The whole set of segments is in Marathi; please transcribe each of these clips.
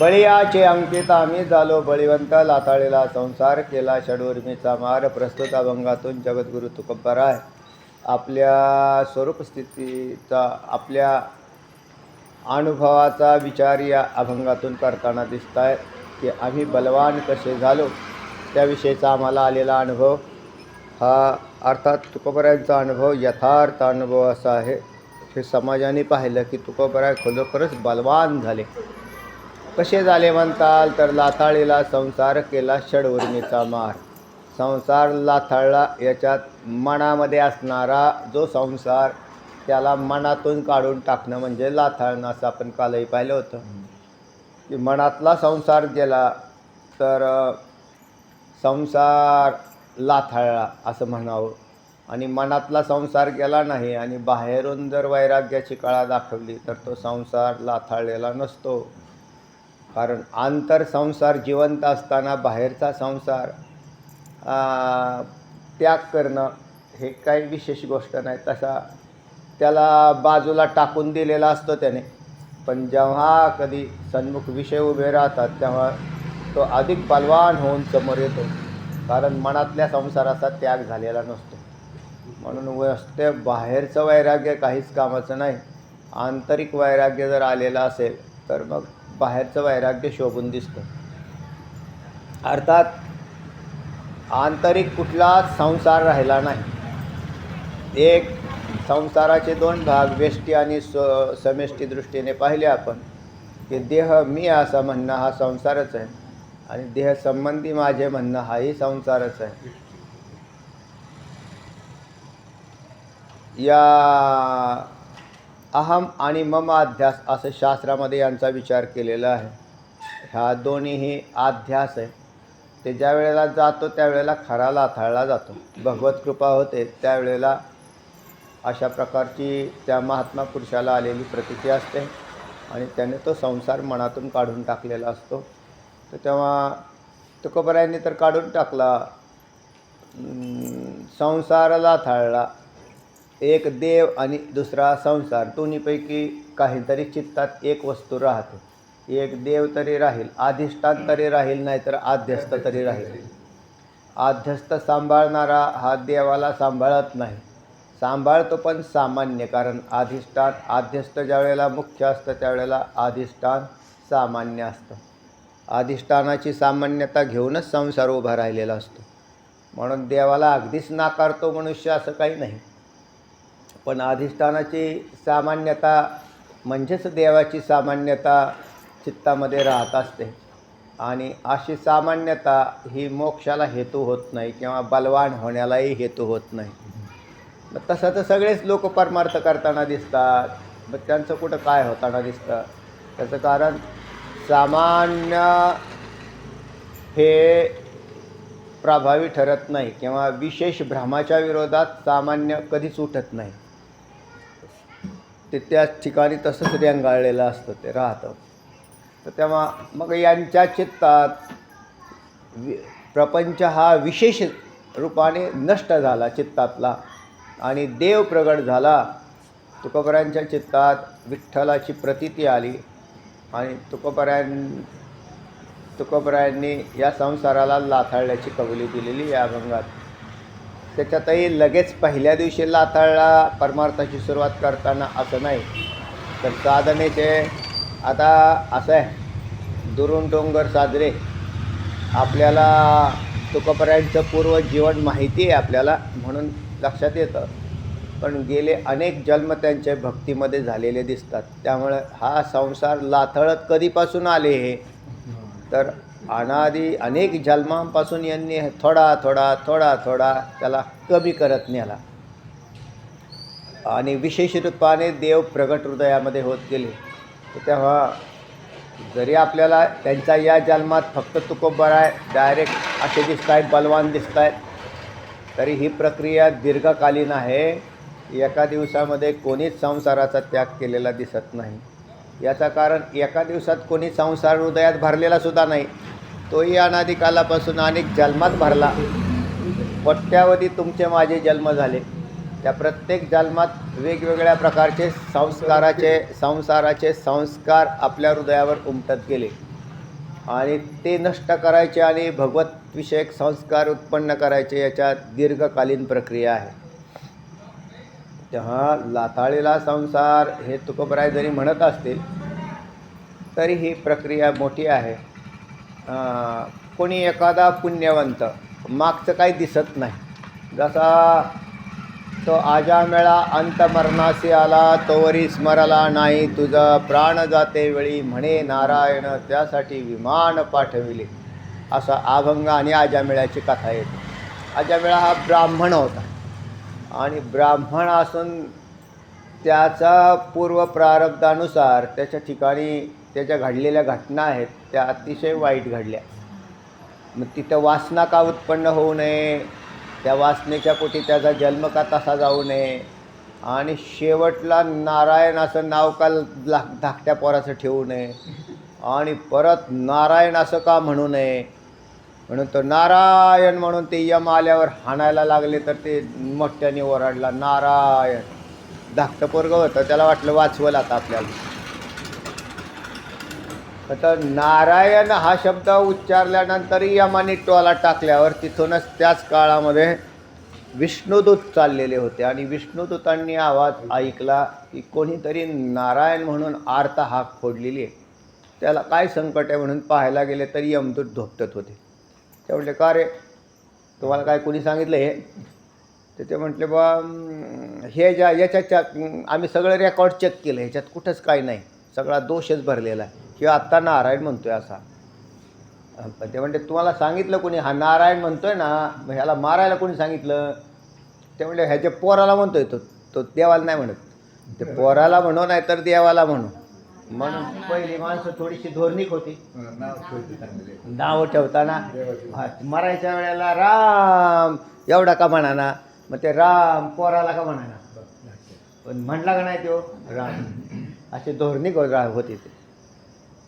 बळीयाचे अंकित आम्ही झालो बळीवंत लाताळेला संसार केला षडूर्मीचा मार प्रस्तुत अभंगातून जगद्गुरु तुकंबराय आपल्या स्वरूप स्थितीचा आपल्या अनुभवाचा विचार या अभंगातून करताना दिसत आहे की आम्ही बलवान कसे झालो त्याविषयीचा आम्हाला आलेला अनुभव. हा अर्थात तुकोबरायांचा अनुभव यथार्थ अनुभव असा आहे. हे समाजाने पाहिलं की तुकोबराय खरोखरच बलवान झाले. कसे झाले म्हणताल तर लाथाळीला संसार केला षडवर्णीचा मार. संसार लाथाळला याच्यात मनामध्ये असणारा जो संसार त्याला मनातून काढून टाकणं म्हणजे लाथाळणं असं आपण कालही पाहिलं होतं. की मनातला संसार गेला तर संसार लाथाळला असं म्हणावं. आणि मनातला संसार गेला नाही आणि बाहेरून जर वैराग्याची कळा दाखवली तर तो संसार लाथाळलेला नसतो. कारण आंतर संसार जिवंत असताना बाहेरचा संसार त्याग करणं हे काही विशेष गोष्ट नाही. तसा त्याला बाजूला टाकून दिलेला असतो त्याने. पण जेव्हा कधी सन्मुख विषय उभे राहतात तेव्हा तो अधिक बलवान होऊन समोर येतो. कारण मनातल्या संसाराचा त्याग झालेला नसतो. म्हणून वस्त्या बाहेरचं वैराग्य काहीच कामाचं नाही. आंतरिक वैराग्य जर आलेलं असेल तर मग बाहेरचं वैराग्य शोभून दिसतं. अर्थात आंतरिक कुठलाच संसार राहिला नाही. एक संसाराचे दोन भाग वेष्टी आणि स समेष्टी दृष्टीने पाहिले आपण की देह मी असं म्हणणं हा संसारच आहे. आणि देह संबंधी माझे म्हणणं हाही संसारच आहे. या अहम आणि मम अध्यास असं शास्त्रामध्ये यांचा विचार केलेला आहे. ह्या दोन्हीही अध्यास आहे. ते ज्या वेळेला जातो त्यावेळेला खरा लाथाळला जातो. भगवत कृपा होते त्यावेळेला अशा प्रकारची त्या महात्मा पुरुषाला आलेली प्रतिती असते आणि त्याने तो संसार मनातून काढून टाकलेला असतो. तर तेव्हा तुकोबरायांनी तर काढून टाकला संसाराला थाळला एक देव आणि दुसरा संसार दोन्हीपैकी काहीतरी चित्तात एक वस्तू राहते. एक देव तरी राहील अधिष्ठान तरी राहील नाहीतर आध्यस्थ तरी राहील. आध्यस्थ सांभाळणारा हा देवाला सांभाळत नाही. सांभाळतो पण सामान्य कारण अधिष्ठान आध्यस्थ ज्यावेळेला मुख्य असतं त्यावेळेला अधिष्ठान सामान्य असतं. अधिष्ठानाची सामान्यता घेऊनच संसार उभा राहिलेला असतो. म्हणून देवाला अगदीच नाकारतो मनुष्य असं काही नाही. पण अधिष्ठानाची सामान्यता म्हणजेच देवाची सामान्यता चित्तामध्ये राहत असते. आणि अशी सामान्यता ही मोक्षाला हेतू होत नाही किंवा बलवान होण्यालाही हेतू होत नाही. मग तसं तर सगळेच लोक परमार्थ करताना दिसतात. मग त्यांचं कुठं काय होताना दिसतं? त्याचं कारण सामान्य हे प्रभावी ठरत नाही किंवा विशेष भ्रमाच्या विरोधात सामान्य कधीच उठत नाही. ते त्या ठिकाणी तसंच रेंगाळलेलं असतं ते राहतं. तर तेव्हा मग यांच्या चित्तात वि प्रपंच हा विशेष रूपाने नष्ट झाला चित्तातला आणि देव प्रगट झाला. तुकोबऱ्यांच्या चित्तात विठ्ठलाची प्रतीती आली आणि तुकोबऱ्यां तुकोबऱ्यांनी या संसाराला लाथाळल्याची कबुली दिलेली या अभंगात त्याच्यातही लगेच पहिल्या दिवशी लाथाळला परमार्थाची सुरुवात करताना असं नाही. तर साधनेचे आता असं आहे. दुरून डोंगर साजरे. आपल्याला तुकोबरायांचं पूर्व जीवन माहिती आहे आपल्याला म्हणून लक्षात येतं. पण गेले अनेक जन्म त्यांचे भक्तीमध्ये झालेले दिसतात. त्यामुळे हा संसार लाथळत कधीपासून आले हे? तर अनादी अनेक जन्मांपासून यांनी थोडा थोडा थोडा थोडा त्याला कमी करत नेला. आणि विशेष रूपाने देव प्रगट हृदयामध्ये होत गेले. तर तेव्हा जरी आपल्याला त्यांचा या जन्मात फक्त तुकोबर आहे डायरेक्ट असे दिसत आहेत बलवान दिसत आहेत तरी ही प्रक्रिया दीर्घकालीन आहे. एका दिवसामध्ये कोणीच संसाराचा त्याग केलेला दिसत नाही. याचं कारण एका दिवसात कोणी संसार हृदयात भरलेला सुद्धा नाही. तोही अनादिकालापासून अनेक जन्मात भरला. कोट्यावधी तुमचे माझे जन्म झाले. त्या प्रत्येक जन्मात वेगवेगळ्या प्रकारचे संस्काराचे संसाराचे संस्कार आपल्या हृदयावर उमटत गेले. आणि ते नष्ट करायचे आणि भगवतविषयक संस्कार उत्पन्न करायचे याच्यात दीर्घकालीन प्रक्रिया आहे. तेव्हा लाताळीला संसार हे तुकोबराय जरी म्हणत असतील तरी ही प्रक्रिया मोठी आहे. कोणी एखादा पुण्यवंत मागचं काही दिसत नाही. जसा तो आजामेळा अंतमरणासी आला तोवरी स्मरला नाही तुझं प्राण जाते वेळी म्हणे नारायण त्यासाठी विमान पाठविले. असा अभंग आणि आजामेळ्याची कथा येते. आजामेळा हा ब्राह्मण होता. आणि ब्राह्मण असून त्याचा पूर्व प्रारब्धानुसार त्याच्या ठिकाणी त्याच्या घडलेल्या घटना आहेत. त्या अतिशय वाईट घडल्या. मग तिथं वासना का उत्पन्न होऊ नये? त्या वासनेच्या पोटी त्याचा जन्म का तसा जाऊ नये? आणि शेवटला नारायण असं नाव का ला धाकट्या पोराचं ठेवू नये? आणि परत नारायण असं का म्हणू नये? म्हणून तो नारायण म्हणून ते यम आल्यावर हाणायला लागले तर ते मोठ्याने ओरडला नारायण. धाकटं पोरगं होतं त्याला वाटलं वाचवलं आता आपल्याला. आता नारायण हा शब्द उच्चारल्यानंतरही यमाने टोला टाकल्यावर तिथूनच त्याच काळामध्ये विष्णुदूत चाललेले होते. आणि विष्णुदूतांनी आवाज ऐकला की कोणीतरी नारायण म्हणून आर्ता हाक फोडलेली आहे. त्याला काय संकट आहे म्हणून पाहायला गेले तरी यमदूत धोपटत होते. ते म्हटले का रे? तुम्हाला काय कोणी सांगितलं हे? तर ते म्हटले बा हे ज्या याच्याच्या आम्ही सगळं रेकॉर्ड चेक केलं ह्याच्यात कुठंच काय नाही. सगळा दोषच भरलेला आहे. किंवा आत्ता नारायण म्हणतोय असा. पण ते म्हणते तुम्हाला सांगितलं कोणी? हा नारायण म्हणतोय ना मग ह्याला मारायला कोणी सांगितलं? ते म्हणले ह्याच्या पोराला म्हणतोय तो तो देवाला नाही म्हणत. ते पोराला म्हणू नाही तर देवाला म्हणू. म्हणून पहिली माणसं थोडीशी धोरणिक होती. नाव ठेवताना मरायच्या वेळेला राम एवढा का म्हणा ना मग ते राम पोराला का म्हणा ना पण म्हणला का नाही तो? राम. असे धोरणिक होती रा- ते.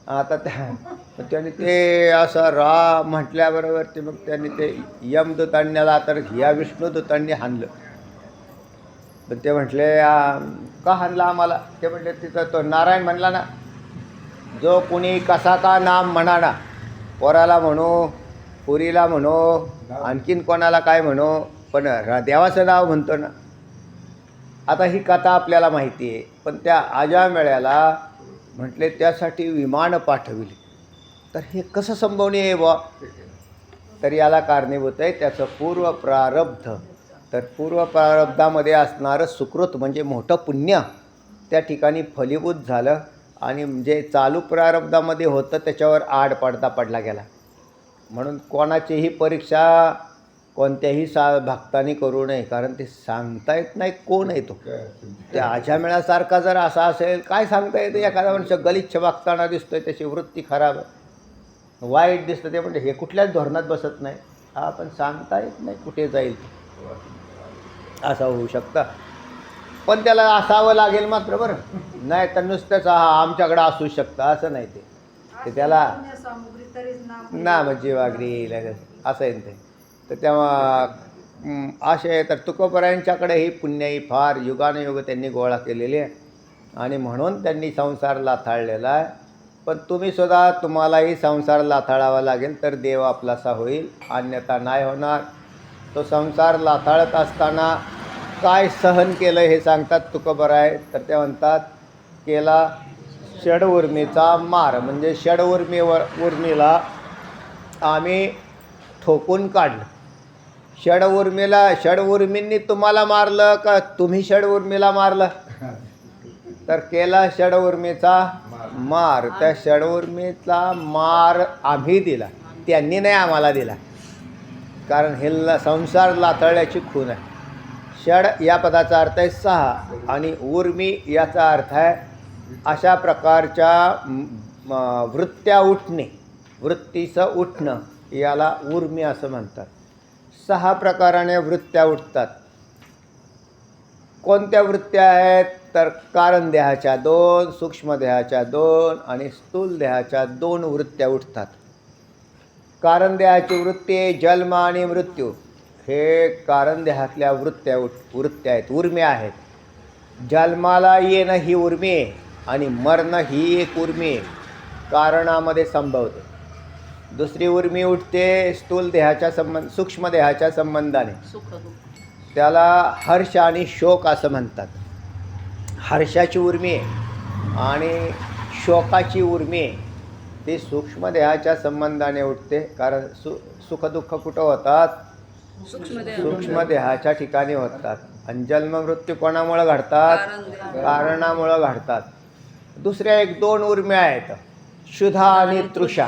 आता त्या मग त्यांनी ते असं रा म्हटल्याबरोबर ते मग त्यांनी ते यमदूतांना तर ह्या विष्णुदूतांनी हाणलं. पण ते म्हटले का हाणला आम्हाला? ते म्हटले तिथं तो नारायण म्हणला ना जो कुणी कसा का नाम म्हणा ना पोराला म्हणू पुरीला म्हणू आणखीन कोणाला काय म्हणू पण र- देवाचं नाव म्हणतो ना. आता ही कथा आपल्याला माहिती आहे पण त्या आजामेळ्याला म्हटले त्यासाठी विमान पाठविले. तर हे कसं संभवणे आहे बुवा? तर याला कारणीभूत आहे त्याचं पूर्व प्रारब्ध. तर पूर्व प्रारब्धामध्ये असणारं सुकृत म्हणजे मोठं पुण्य त्या ठिकाणी फलीभूत झालं आणि जे चालू प्रारब्धामध्ये होतं त्याच्यावर आड पडता पडला गेला. म्हणून कोणाचीही परीक्षा कोणत्याही सा भक्तानी करू नये कारण ते सांगता येत नाही कोण आहे तो? त्या आजामेळासारखा जर असा असेल काय सांगता येतं? एखादा मनुष्य गलिच्छ वागताना दिसतोय त्याची वृत्ती खराब आहे. वाईट दिसतं ते म्हणजे हे कुठल्याच धोरणात बसत नाही. हा पण सांगता येत नाही कुठे जाईल असं होऊ शकतं. पण त्याला असावं लागेल मात्र बरं. नाही तर नुसतंच हा आमच्याकडं असू शकतं. असं नाही ते. त्याला ना म्हणजे वागरी लगेच. असं आहे ना ते. तर तेव्हा असे आहे. तर तुकोबरायांच्याकडे ही पुण्याई फार युगानुयुग त्यांनी गोळा केलेली आहे. आणि म्हणून त्यांनी संसार लाथाळलेला आहे. पण तुम्ही सुद्धा तुम्हालाही संसार लाथाळावा लागेल तर देव आपलासा होईल. अन्यथा नाही होणार. तो संसार लाथाळत असताना काय सहन केलं हे सांगतात तुकोबराय. तर ते म्हणतात केला षडउर्मीचा मार. म्हणजे षडउर्मीवर उर्मीला आम्ही ठोकून काढलं. षड षडउर्मींनी षड उर्मींनी तुम्हाला मारलं का तुम्ही षड उर्मीला मारलं? तर केला षड उर्मीचा मार. त्या षड उर्मीचा मार आम्ही दिला. त्यांनी नाही आम्हाला दिला. कारण हे ल संसार लातळल्याची खून आहे. षड या पदाचा अर्थ आहे सहा आणि उर्मी याचा अर्थ आहे अशा प्रकारच्या वृत्त्या उठणे. वृत्तीचं उठणं याला उर्मी असं म्हणतात. सहा प्रकाराने वृत्त्या उठतात. कोणत्या वृत्त्या आहेत? तर कारण देहाच्या दोन सूक्ष्म देहाच्या दोन आणि स्थूल देहाच्या दोन वृत्त्या उठतात. कारण देहाची वृत्ती जन्म आणि मृत्यू. हे कारण देहातल्या वृत्त्या उठ वृत्त्या आहेत उर्म्या आहेत. जन्माला येणं ही उर्मी आहे आणि मरणं ही एक उर्मी आहे. कारणामध्ये संभवते. दुसरी उर्मी उठते स्थूल देहाच्या संबंध सूक्ष्म देहाच्या संबंधाने. सुख दुःख. त्याला हर्ष आणि शोक असं म्हणतात. हर्षाची उर्मी आहे आणि शोकाची उर्मी आहे. ती सूक्ष्म देहाच्या संबंधाने उठते कारण सु सुखदुःख कुठं होतात? सूक्ष्म देहाच्या ठिकाणी होतात. आणि जन्म मृत्यू कोणामुळं घडतात? कारणामुळं. घडतात. दुसऱ्या एक दोन उर्म्या आहेत. शुद्धा आणि तृषा.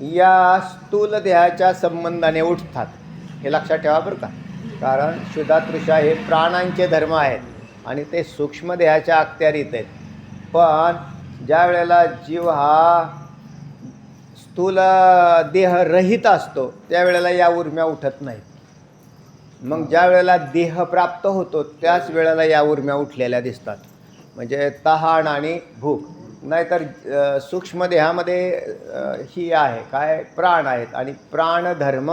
या स्थूल देहाच्या संबंधाने उठतात. हे लक्षात ठेवा बरं का. कारण शुद्धातृषा हे प्राणांचे धर्म आहेत आणि ते सूक्ष्म देहाच्या अखत्यारीत आहेत. पण ज्या वेळेला जीव हा स्थूल देहरहित असतो त्यावेळेला या उर्म्या उठत नाहीत. मग ज्या वेळेला देह प्राप्त होतो त्याच वेळेला या उर्म्या उठलेल्या दिसतात. म्हणजे तहान आणि भूक. नाहीतर सूक्ष्म देहामध्ये ही आहे. काय? प्राण आहेत. आणि प्राणधर्म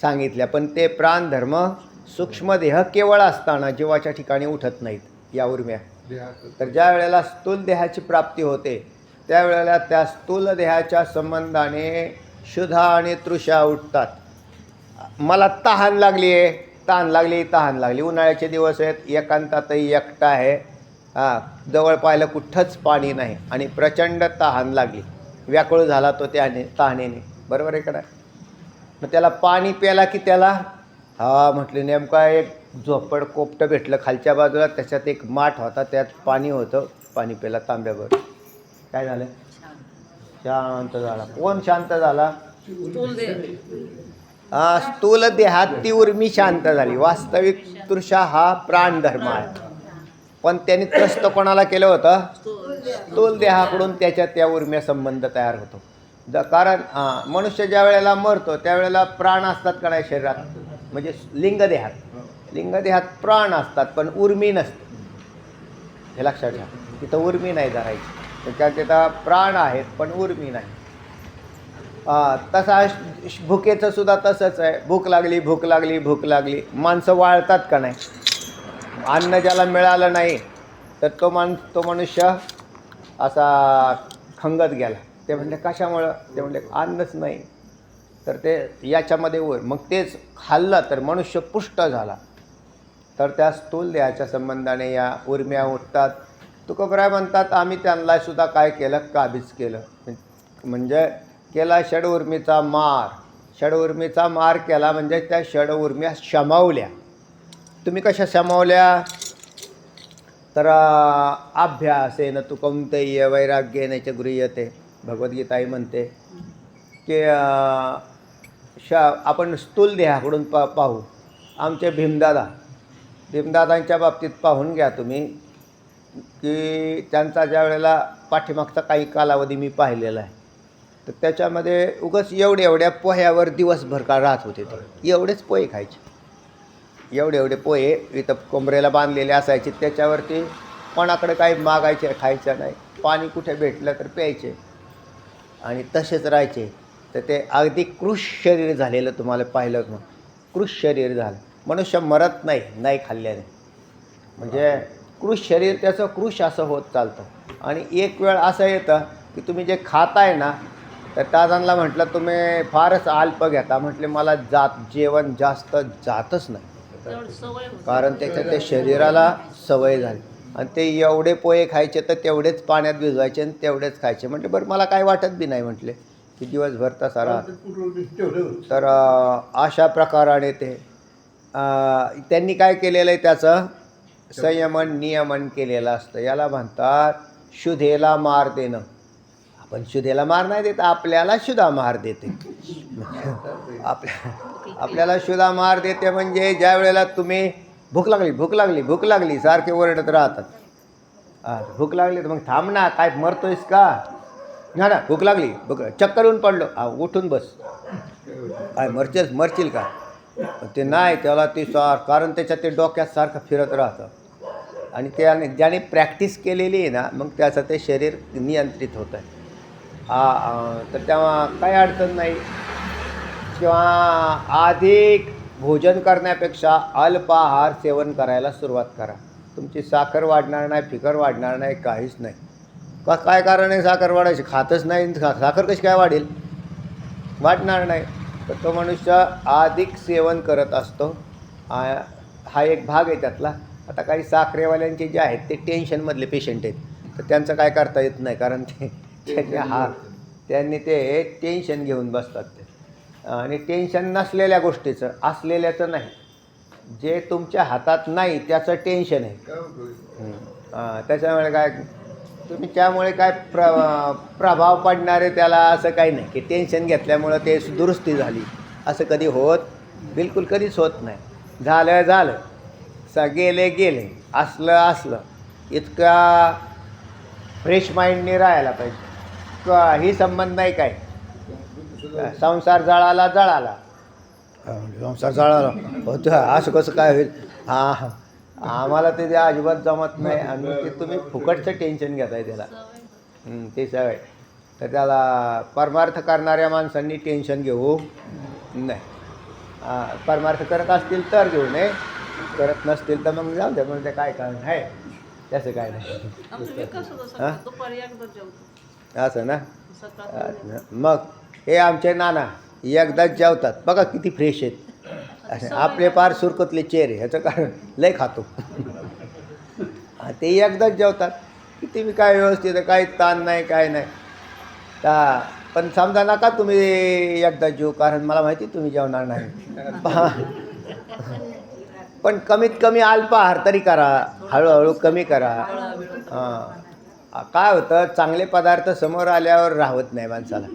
सांगितल्या. पण ते प्राणधर्म सूक्ष्मदेह केवळ असताना जीवाच्या ठिकाणी उठत नाहीत. या उर्म्या. तर ज्या वेळेला स्थूल देहाची प्राप्ती होते त्यावेळेला त्या स्थूल देहाच्या संबंधाने शुधा आणि तृषा उठतात. मला तहान लागली आहे तहान लागली तहान लागली. उन्हाळ्याचे दिवस आहेत. एकांतातही एकटा आहे. हां जवळ पाहिलं कुठंच पाणी नाही आणि प्रचंड तहान लागली. व्याकुळ झाला तो त्याने तहानेने. बरोबर आहे का मग त्याला पाणी प्याला की त्याला? हा म्हटलं नेमका एक झोपड कोपटं भेटलं खालच्या बाजूला त्याच्यात एक माठ होता त्यात पाणी होतं. पाणी प्याला तांब्यावर. काय झालं? शांत झाला. कोण शांत झाला? हा स्थूल देहात ती उर्मी शांत झाली. वास्तविक तृषा हा प्राणधर्म आहे. पण त्यांनी त्रस्त कोणाला केलं होतं? स्थूल देहाकडून त्याच्या त्या उर्म्या संबंध तयार होतो. द कारण मनुष्य ज्या वेळेला मरतो त्यावेळेला प्राण असतात का नाही शरीरात? म्हणजे लिंगदेहात. लिंगदेहात प्राण असतात पण उर्मी नसते. हे लक्षात घ्या. तिथं उर्मी नाही धरायची. त्या तिथं प्राण आहेत पण उर्मी नाही. तसा भुकेचं सुद्धा तसंच आहे. भूक लागली भूक लागली भूक लागली. माणसं वाळतात का नाही? अन्न ज्याला मिळालं नाही तर तो माणूस तो मनुष्य असा खंगत गेला. ते म्हणले कशामुळं? ते म्हणले अन्नच नाही. तर ते याच्यामध्ये वर मग तेच खाल्लं तर मनुष्य पुष्ट झाला. तर त्या स्थूल देहाच्या संबंधाने या उर्म्या उठतात. तुकोबराय म्हणतात आम्ही त्यांना सुद्धा काय केलं? काबीज केलं. म्हणजे केला षड उर्मीचा मार. षड उर्मीचा मार केला म्हणजे त्या षडउर्म्या शमावल्या. तुम्ही कशा सामावल्या? तर अं, अभ्यासेन तू कौंतय वैराग्य येण्याचे च गृह्यते भगवद्गीताही म्हणते. की श शा आपण स्थूल देहाकडून पा पाहू. आमचे भीमदादा भीमदादांच्या बाबतीत पाहून घ्या तुम्ही. की त्यांचा ज्या वेळेला पाठीमागचा काही कालावधी मी पाहिलेला आहे. तर त्याच्यामध्ये उगाच एवढ्या एवढ्या पोह्यावर दिवसभर का राहत होते ते. एवढेच पोहे खायचे. एवढे एवढे पोहे इथं कोंबरेला बांधलेले असायचे त्याच्यावरती कोणाकडे काही मागायचे खायचं नाही. पाणी कुठे भेटलं तर प्यायचे. आणि तसेच राहायचे. तर ते अगदी कृष शरीर झालेलं तुम्हाला पाहिलं मग कृष शरीर झालं. मनुष्य मरत नाही नाही खाल्ल्याने. म्हणजे कृष शरीर त्याचं कृष असं होत चालतं. आणि एक वेळ असं येतं की तुम्ही जे खाताय ना तर दादांना म्हटलं तुम्ही फारच अल्प घेता. म्हटले मला जात जेवण जास्त जातच नाही. कारण त्याच्या त्या शरीराला सवय झाली. आणि ते एवढे पोहे खायचे तर तेवढेच पाण्यात भिजवायचे आणि तेवढेच खायचे. म्हणजे बरं मला काय वाटत बी नाही म्हटले. की दिवसभर तसा राहत. तर अशा प्रकाराने ते त्यांनी काय केलेलं आहे त्याचं? संयमन नियमन केलेलं असतं. याला म्हणतात शुधेला मार देणं. आपण शुधेला मार नाही देत आपल्याला शुधा मार देते. आपल्या आपल्याला शुदा मार देते म्हणजे ज्या वेळेला तुम्ही भूक लागली भूक लागली भूक लागली सारखे ओरडत राहतात. भूक लागली तर मग थांब ना काय मरतोयस का? ना ना भूक लागली भूक चक्कर येऊन पडलो. हा उठून बस. काय मरचील मरशील का? ते नाही त्याला ते सार कारण त्याच्या ते डोक्यात सारखं फिरत राहतं. आणि त्याने ज्याने प्रॅक्टिस केलेली आहे ना मग त्याचं ते शरीर नियंत्रित होतं आहे हा तर तेव्हा काही अडचण नाही. किंवा अधिक भोजन करण्यापेक्षा अल्पाहार सेवन करायला सुरुवात करा. तुमची साखर वाढणार नाही फिकर वाढणार नाही काहीच नाही. का काय कारण आहे साखर वाढायची? खातच नाही सा- साखर कशी काय वाढेल? वाढणार नाही. तर तो मनुष्य अधिक सेवन करत असतो. हा एक भाग आहे त्यातला. आता काही साखरेवाल्यांचे जे आहेत ते टेन्शनमधले पेशंट आहेत. तर त्यांचं काय करता येत नाही कारण ते त्यांनी हा त्यांनी ते टेन्शन घेऊन बसतात. ते आणि टेन्शन नसलेल्या गोष्टीचं असलेल्याचं नाही. जे तुमच्या हातात नाही त्याचं टेन्शन आहे. हं. हां, त्याच्यामुळे काय तुम्ही त्यामुळे काय प्र प्रभाव पडणारे त्याला असं काही नाही. की टेन्शन घेतल्यामुळं ते दुरुस्ती झाली. असं कधी होत बिलकुल कधीच होत नाही. झालं झालं. स गेले गेले. असलं असलं. इतका फ्रेश माइंडने राहायला पाहिजे. काही संबंध नाही काय. संसार जळाला जळाला. संसार जळाला. होतं असं कसं काय होईल? हां हां. आम्हाला ते अजिबात जमत नाही आणि ते तुम्ही फुकटचं टेन्शन घेताय त्याला. ते सवय. तर त्याला परमार्थ करणाऱ्या माणसांनी टेन्शन घेऊ नाही हां, परमार्थ करत असतील तर घेऊ नये. करत नसतील तर मग जाऊ द्या मग ते काय कारण आहे? त्याचं काय नाही. हा? असं ना? मग? हे आमचे नाना एकदाच जेवतात. बघा किती फ्रेश आहेत. आपले पार सुरकतले चेहरे ह्याचं कारण लय खातो. ते एकदाच जेवतात. किती मी काय व्यवस्थित काही ताण नाही काय नाही. ता पण समजा नका तुम्ही एकदा जेव कारण मला माहिती तुम्ही जेवणार नाही. पण कमीत कमी अल्पाहार तरी करा हळूहळू कमी करा. हां काय होतं चांगले पदार्थ समोर आल्यावर राहत नाही माणसाला.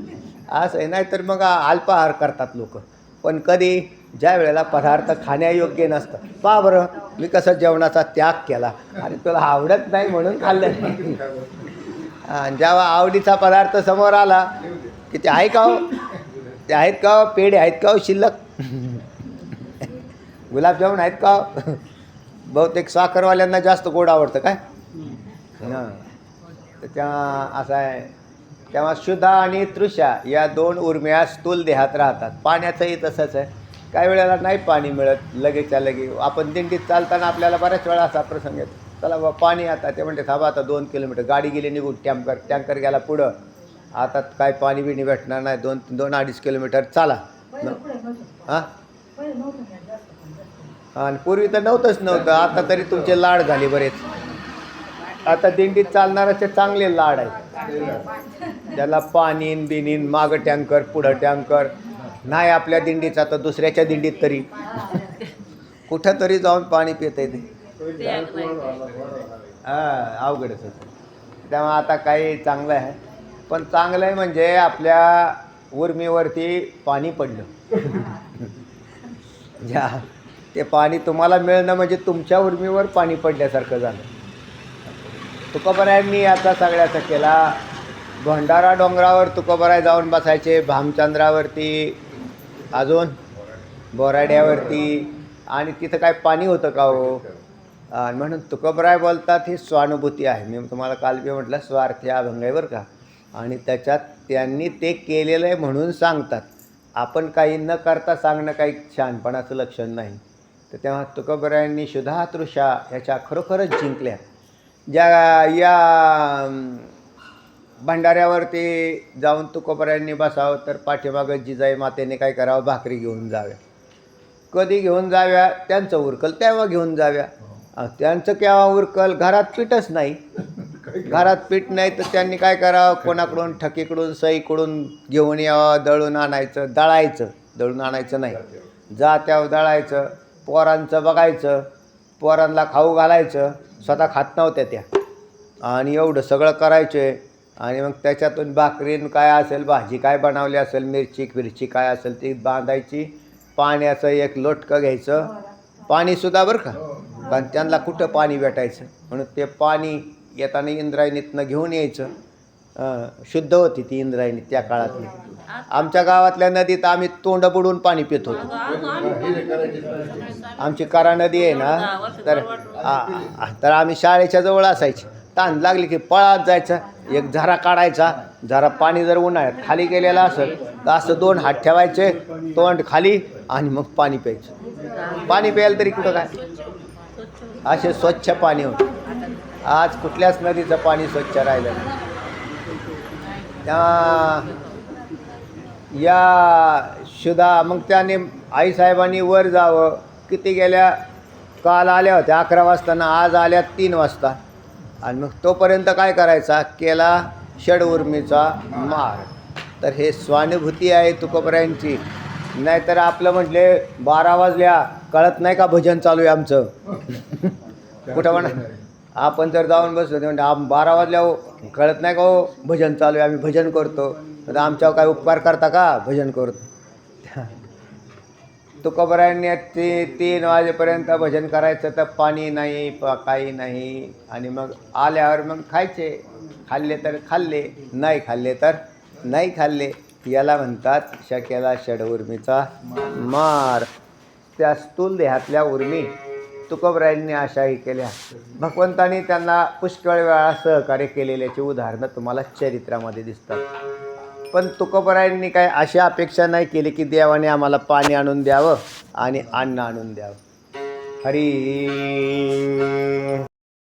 असं आहे. नाही तर मग अल्पाहार करतात लोक. पण कधी ज्या वेळेला पदार्थ खाण्यायोग्य नसतं. पहा बरं मी कसं जेवणाचा त्याग केला. आणि तुला आवडत नाही म्हणून खाल्लं. नाही आणि जेव्हा आवडीचा पदार्थ समोर आला की ते आहे का हो? ते आहेत का हो? पेढे आहेत का हो? शिल्लक? गुलाबजामुन आहेत का हो? बहुतेक साखरवाल्यांना जास्त गोड आवडतं काय? हां. तेव्हा असं आहे. तेव्हा शुद्धा आणि तृषा या दोन उर्मिया स्थूल देहात राहतात. पाण्याचंही तसंच आहे. काही वेळेला नाही पाणी मिळत लगेचच्या लगे. आपण दिंडीत चालताना आपल्याला बऱ्याच वेळा असा प्रसंग येतो. चला बा पाणी आता ते म्हणते थांबा आता दोन किलोमीटर. गाडी गेली निघून टँकर टँकर गेला पुढं. आता काय पाणी बिणी भेटणार नाही. दोन दोन अडीच किलोमीटर चाला. हां आणि पूर्वी तर नव्हतंच नव्हतं. आता तरी तुमचे लाड झाले बरेच. आता दिंडीत चालणाराचे चांगले लाड आहे त्याला पाणीन बिनीन मागं टँकर पुढं टँकर. नाही आपल्या दिंडीचा तर दुसऱ्याच्या दिंडीत तरी. कुठं तरी जाऊन पाणी पिता येते. हां अवघडच होतं त्यामुळे आता काही चांगलं आहे. पण चांगलं आहे म्हणजे आपल्या उर्मीवरती पाणी पडलं. ज्या ते पाणी तुम्हाला मिळणं म्हणजे तुमच्या उर्मीवर पाणी पडल्यासारखं झालं. तुकोबरायांनी आता सगळ्याचा केला भंडारा डोंगरावर तुकोबराय जाऊन बसायचे भामचंद्रावरती अजून बोराड्यावरती आणि तिथं काय पाणी होतं का हो? म्हणून तुकोबराय बोलतात ही स्वानुभूती आहे. मी तुम्हाला काल बी म्हटलं स्वार्थी अभंग आहे बरं का. आणि त्याच्यात त्यांनी ते केलेलं आहे म्हणून सांगतात. आपण काही न करता सांगणं काही छानपणाचं लक्षण नाही. तर तेव्हा तुकोबरायांनी शुद्धा तृषा ह्याच्या खरोखरच जिंकल्या. ज्या या भंडाऱ्यावरती जाऊन तुकोबऱ्यांनी बसावं तर पाठीमागं जिजाई मातेने काय करावं? भाकरी घेऊन जाव्या. कधी घेऊन जाव्या? त्यांचं उरकल तेव्हा घेऊन जाव्या. त्यांचं केव्हा उरकल? घरात पीठच नाही. घरात पीठ नाही तर त्यांनी काय करावं? कोणाकडून? ठकीकडून सईकडून घेऊन यावं दळून आणायचं दळायचं. दळून आणायचं नाही. जा त्यावर दळायचं पोरांचं बघायचं पोरांना खाऊ घालायचं. स्वतः खात नव्हत्या त्या. आणि एवढं सगळं करायचे. आणि मग त्याच्यातून भाकरीन काय असेल भाजी काय बनवली असेल मिरची फिरची काय असेल ती बांधायची. पाण्याचं एक लोटकं घ्यायचं. पाणीसुद्धा बरं का? कारण त्यांना कुठं पाणी भेटायचं? म्हणून ते पाणी येताना इंद्रायणीतनं घेऊन यायचं. शुद्ध होती ती इंद्रायणी त्या काळातली. आमच्या गावातल्या नदीत आम्ही तोंड बुडून पाणी पित होतो. आमची करा नदी आहे ना तर तर आम्ही शाळेच्या जवळ असायची. ताण लागली की पळात जायचं एक झरा काढायचा झरा पाणी जर उन्हाळ्यात खाली गेलेला असेल तर असं दोन हात ठेवायचे तोंड खाली आणि मग पाणी प्यायचं. पाणी प्यायला तरी कुठं काय? असे स्वच्छ पाणी होते. आज कुठल्याच नदीचं पाणी स्वच्छ राहिलं नाही. या शुदा मग त्याने आईसाहेबांनी वर जावं. किती गेल्या? काल आल्या होत्या अकरा वाजताना आज आल्या तीन वाजता. आणि मग तोपर्यंत काय करायचा? केला षडउर्मीचा मार. तर हे स्वानुभूती आहे तुकोबऱ्यांची. नाहीतर आपलं म्हटले बारा वाजल्या कळत नाही का भजन चालू आहे आमचं? कुठं म्हणा? आपण जर जाऊन बसलो ते म्हणजे आम बारा वाजल्या हो, कळत नाही का हो भजन चालू आहे आम्ही भजन करतो. तर आमच्यावर काय उपकार करता का? भजन करतो. तुकोबरायांनी ते तीन वाजेपर्यंत भजन करायचं तर पाणी नाही प काही नाही. आणि मग आल्यावर मग खायचे. खाल्ले तर खाल्ले नाही खाल्ले तर नाही खाल्ले. याला म्हणतात शक्याला षडउर्मीचा मार. त्या स्थूल देहातल्या उर्मी तुकोबरायांनी आशाही केल्या. भगवंतांनी त्यांना पुष्कळ वेळा सहकार्य केलेल्याची उदाहरणं तुम्हाला चरित्रामध्ये दिसतात. पण तुकोबरायांनी काय अशी अपेक्षा नाही केली की देवाने आम्हाला पाणी आणून द्यावं आणि अन्न आणून द्यावं. हरी